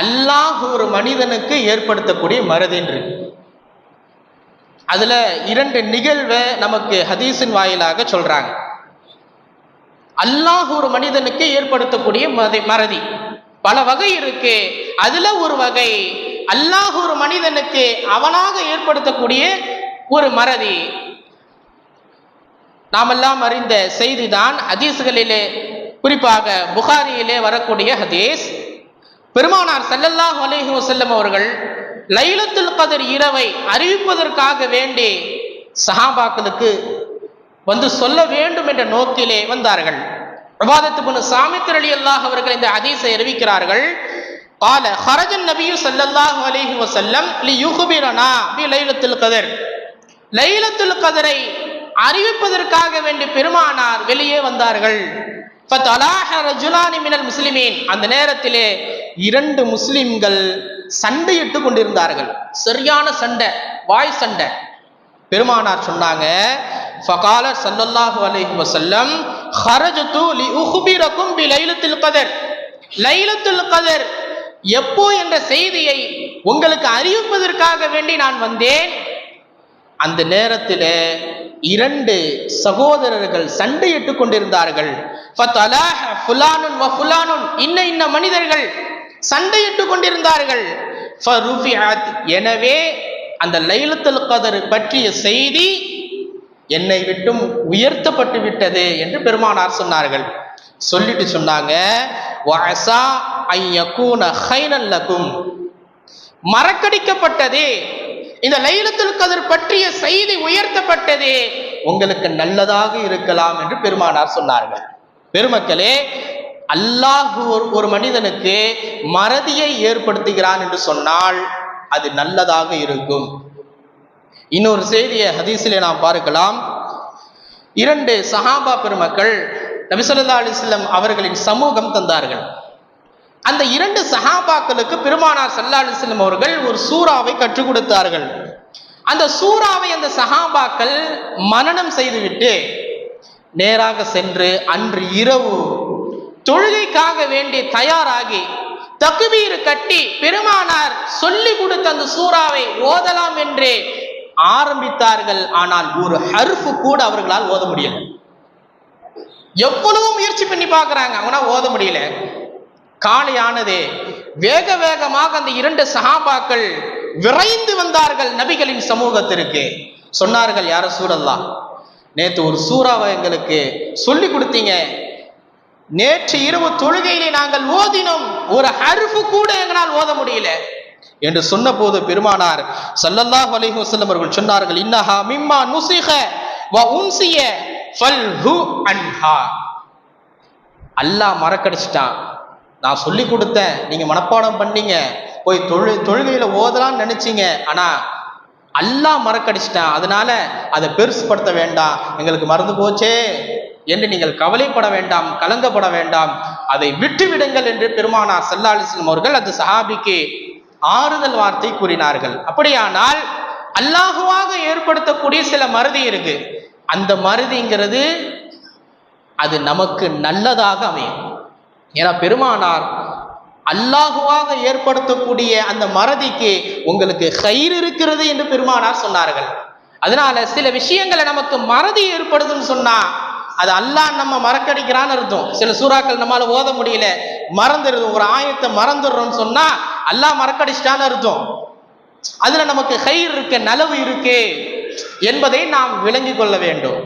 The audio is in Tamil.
அல்லாஹ் ஒரு மனிதனுக்கு ஏற்படுத்தக்கூடிய மறதின்னு இருக்கு. அதுல இரண்டு நிகழ்வை நமக்கு ஹதீஸின் வாயிலாக சொல்றாங்க. அல்லாஹ் ஒரு மனிதனுக்கு ஏற்படுத்தக்கூடிய மதி மறதி. பல வகை இருக்கு. அதுல ஒரு வகை அல்லாஹ் ஒரு மனிதனுக்கு அவனாக ஏற்படுத்தக்கூடிய ஒரு மறதி. நாமெல்லாம் அறிந்த செய்திதான். ஹதீஸ்களிலே குறிப்பாக புகாரியிலே வரக்கூடிய ஹதீஸ். பெருமானார் ஸல்லல்லாஹு அலைஹி வஸல்லம் அவர்கள் லைலத்துல் கதர் இரவை அறிவிப்பதற்காக வேண்டி சஹாபாக்களுக்கு வந்து சொல்ல வேண்டும் என்ற நோக்கிலே வந்தார்கள் பிரபாதத்து பின் சாமித்தர் அலி அல்லாஹ் அவர்கள் இந்த ஹதீஸை அறிவிக்கிறார்கள் قال خرج النبي صلى الله عليه وسلم ليخبرنا بليلة القدر லைலத்துல் கதரை அறிவிப்பதற்காக வேண்டி பெருமானார் வெளியே வந்தார்கள் ஃபதலாஹ ரஜுலானி மினல் முஸ்லிமீன் அந்த நேரத்திலே இரண்டு முஸ்லிம்கள் சண்டையிட்டு கொண்டிருந்தார்கள். சரியான சண்டை வாய் சண்டை. பெருமானார் சொன்னாங்க ஃபகாலர் ஸல்லல்லாஹு அலைஹி வஸல்லம் ஹரஜது லி உஹ்பிரக்கும் பி கதர் லைலத்தில் கதர் எப்போ என்ற செய்தியை உங்களுக்கு அறிவிப்பதற்காக வேண்டி நான் வந்தேன். அந்த நேரத்தில் இரண்டு சகோதரர்கள் சண்டையிட்டு கொண்டிருந்தார்கள். ஃபுலானுன் வ ஃபுலானுன் இன்ன இன்ன மனிதர்கள் சண்டையிட்டு கொண்டிருந்தார்கள். எனவே அந்த லைலத்தல் கதர் பற்றிய செய்தி என்னை விட்டும் உயர்த்தப்பட்டு விட்டது என்று பெருமானார் சொன்னார்கள். சொல்லிட்டு சொன்னாங்க மறக்கடிக்கப்பட்டது லகும். மறக்கடிக்கப்பட்டதே. இந்த லைலத்தில் கதிர் பற்றிய செய்தி உயர்த்தப்பட்டதே. உங்களுக்கு நல்லதாக இருக்கலாம் என்று பெருமானார் சொன்னார்கள். பெருமக்களே அல்லாஹ் ஒரு- ஒரு மனிதனுக்கு மறதியை ஏற்படுத்துகிறான் என்று சொன்னால் அது நல்லதாக இருக்கும். இன்னொரு செய்தியை ஹதீஸிலே நாம் பார்க்கலாம். இரண்டு சஹாபா பெருமக்கள் நபிசல்லா அலிஸ்லம் அவர்களின் சமூகம் தந்தார்கள். அந்த இரண்டு சஹாபாக்களுக்கு பெருமானார் சல்லா அலிஸ்லம் அவர்கள் ஒரு சூறாவை கற்றுக் கொடுத்தார்கள். அந்த சூறாவை அந்த சஹாபாக்கள் மனனம் செய்துவிட்டு நேராக சென்று அன்று இரவு தொழுகைக்காக வேண்டி தயாராகி தகுவீர் கட்டி பெருமானார் சொல்லி கொடுத்த அந்த சூறாவை ஓதலாம் என்று ஆரம்பித்தார்கள். ஆனால் ஒரு ஹர்ஃபு கூட அவர்களால் ஓத முடியல. எவ்வளவு முயற்சி பண்ணி பார்க்குறாங்க. அவனா ஓத முடியல. காலையானது. வேக வேகமாக அந்த இரண்டு சஹாபாக்கள் விரைந்து வந்தார்கள் நபிகளின் சமூகத்திற்கு. சொன்னார்கள் யார சூழல்லாம் நேற்று ஒரு சூறாவை எங்களுக்கு சொல்லி கொடுத்தீங்க. நேற்று இரவு தொழுகையிலே நாங்கள் ஓதினோம். ஒரு அருப்பு கூட எங்களால் ஓத முடியல. என்று சொன்னபோது பெருமானார் சல்லல்லாஹ் அலைஹி வசல்லம் அவர்கள் சொன்னார்கள் இன்னஹா மிம்மா நுசிஹ வ உன்சிய ஃபல்ஹு அன்ஹா. அல்லாஹ் மறக்கடிச்சிட்டான். நான் சொல்லி கொடுத்தேன் நீங்க மனப்பாடம் பண்ணீங்க போய் தொழு தொழுகையில ஓதலாம்னு நினைச்சீங்க. ஆனா அல்லாஹ் மறக்கடிச்சிட்டான். அதனால அதை பெருசுப்படுத்த வேண்டாம். எங்களுக்கு மறந்து போச்சே. என்று நீங்கள் கவலைப்பட வேண்டாம் கலங்கப்பட வேண்டாம். அதை விட்டுவிடுங்கள் என்று பெருமானார் சல்லாஹிஸ்லம் அவர்கள் அந்த சஹாபிக்கு ஆறுதல் வார்த்தை கூறினார்கள். அப்படியானால் அல்லாஹுவாக ஏற்படுத்தக்கூடிய சில மருதி இருக்கு. அந்த மருதிங்கிறது அது நமக்கு நல்லதாக அமையும். ஏன்னா பெருமானார் அல்லாஹுவாக ஏற்படுத்தக்கூடிய அந்த மறதிக்கு உங்களுக்கு கயிறு இருக்கிறது என்று பெருமானார் சொன்னார்கள். அதனால சில விஷயங்களை நமக்கு மறதி ஏற்படுதுன்னு சொன்னா அது அல்லாஹ் நம்ம மறக்கடிக்கிறான்னு அர்த்தம். சில சூறாக்கள் நம்மளால ஓத முடியல. மறந்துடுது. ஒரு ஆயத்தை மறந்துடுறோம்னு சொன்னா அல்லாஹ் மறக்கடிச்சிட்டான்னு அர்த்தம். அதுல நமக்கு கயிறு இருக்கு நலவு இருக்கு என்பதை நாம் விளங்கி கொள்ள வேண்டும்.